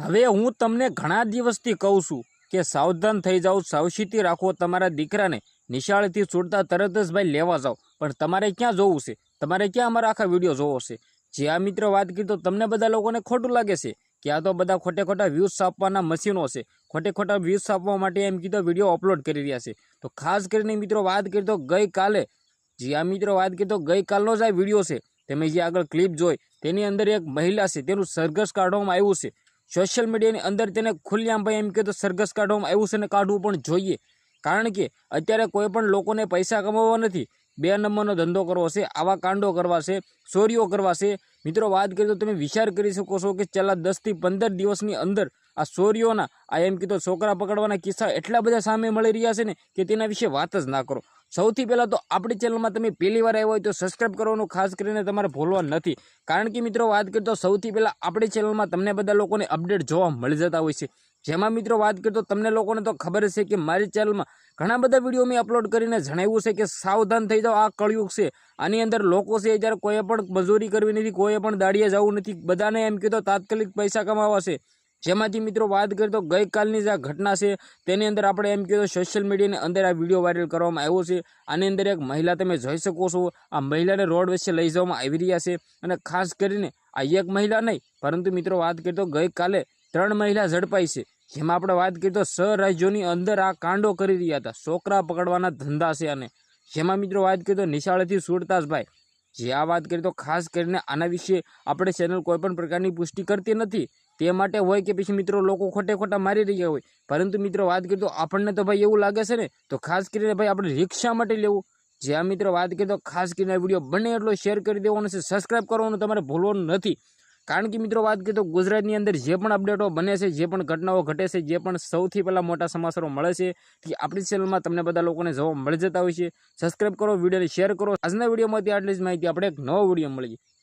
હવે હું તમને ઘણા દિવસથી કહું છું કે સાવધાન થઈ જાઓ, સાવચેતી રાખો તમારા દીકરાને. નિશાળેથી છૂટતા તરત જ ભાઈ લેવા જાઓ. પણ તમારે ક્યાં જોવું છે? તમારે ક્યાં અમારા આખા વીડિયો જોવો છે? જે આ મિત્રો વાત કરી તો તમને બધા લોકોને ખોટું લાગે છે? કે આ તો બધા ખોટે ખોટા વ્યૂઝ સાપવાના મશીનો છે. ખોટે ખોટા વ્યૂઝ આપવા માટે એમ કીધો વીડિયો અપલોડ કરી રહ્યા છે. તો ખાસ કરીને મિત્રો વાત કરી તો ગઈકાલે જે આ મિત્રો વાત કરી ગઈકાલનો જ આ વીડિયો છે. તમે જે આગળ ક્લિપ જોઈ, તેની અંદર એક મહિલા છે, તેનું સરઘસ કાઢવામાં આવ્યું છે. સોશિયલ મીડિયાની અંદર તેને ખુલ્લેઆમ ભાઈ એમ કે તો સરઘસ કાઢવામાં આવ્યું છે ને કાઢવું પણ જોઈએ. કારણ કે અત્યારે કોઈ પણ લોકોને પૈસા કમાવવા નથી. બે નંબરનો ધંધો કરવો છે, આવા કાંડો કરવા છે, ચોરીઓ કરવા છે. મિત્રો, વાત કરીએ તો તમે વિચાર કરી શકો છો કે છેલ્લા દસથી પંદર દિવસની અંદર આ ચોરીઓના, આ એમ કીધો છોકરા પકડવાના કિસ્સા એટલા બધા સામે મળી રહ્યા છે ને કે તેના વિશે વાત જ ના કરો. સૌથી પહેલાં તો આપણી ચેનલમાં તમે પહેલી વાર આવ્યા હોય તો સબસ્ક્રાઈબ કરવાનું ખાસ કરીને તમારે ભૂલવાનું નથી. કારણ કે મિત્રો વાત કરીએ તો સૌથી પહેલાં આપણી ચેનલમાં તમને બધા લોકોને અપડેટ જોવા મળી જતા હોય છે. જેમાં મિત્રો વાત કરીએ તો તમને લોકોને તો ખબર છે કે મારી ચેનલમાં ઘણા બધા વીડિયો મેં અપલોડ કરીને જણાવ્યું છે કે સાવધાન થઈ જાઓ, આ કળયુગ છે. આની અંદર લોકો છે જ્યારે કોઈએ પણ મજૂરી કરવી નથી કોઈએ પણ દાડીએ જવું નથી, બધાને એમ કીધો તાત્કાલિક પૈસા કમાવા છે. જેમાંથી મિત્રો વાત કરીએ તો ગઈકાલની જે આ ઘટના છે, તેની અંદર આપણે એમ કીધું સોશિયલ મીડિયાની અંદર આ વીડિયો વાયરલ કરવામાં આવ્યો છે. આની અંદર એક મહિલા તમે જોઈ શકો છો, આ મહિલાને રોડ વચ્ચે લઈ જવામાં આવી રહ્યા છે અને ખાસ કરીને આ એક મહિલા નહીં, પરંતુ મિત્રો વાત કરીએ તો ગઈકાલે ત્રણ મહિલા ઝડપાઈ છે. જેમાં આપણે વાત કરીએ તો સ રાજ્યોની અંદર આ કાંડો કરી રહ્યા હતા, છોકરા પકડવાના ધંધા છે અને જેમાં મિત્રો વાત કરીએ તો નિશાળેથી સુરતાસભાઈ. જ ભાઈ જે આ વાત કરીએ તો ખાસ કરીને આના વિશે આપણે ચેનલ કોઈપણ પ્રકારની પુષ્ટિ કરતી નથી. તે માટે હોય કે પછી મિત્રો લોકો ખોટે ખોટા મારી રહ્યા હોય. પરંતુ મિત્રો વાત કરીએ તો આપણને તો ભાઈ એવું લાગે છે ને, તો ખાસ કરીને ભાઈ આપણે રિક્ષા માટે લેવું. જે આ મિત્રો વાત કરીએ તો ખાસ કરીને વીડિયો બને એટલો શેર કરી દેવાનો છે સબસ્ક્રાઇબ કરવાનું તમારે ભૂલવાનું નથી. કારણ કે મિત્રો વાત કરીએ તો ગુજરાતની અંદર જે પણ અપડેટો બને છે, જે પણ ઘટનાઓ ઘટે છે, જે પણ સૌથી પહેલાં મોટા સમાચારો મળે છે તે આપણી ચેનલમાં તમને બધા લોકોને જોવા મળી જતા હોય છે. સબસ્ક્રાઇબ કરો, વિડીયોને શેર કરો. આજના વિડીયોમાંથી આટલી જ માહિતી. આપણે એક નવો વીડિયો મળીએ.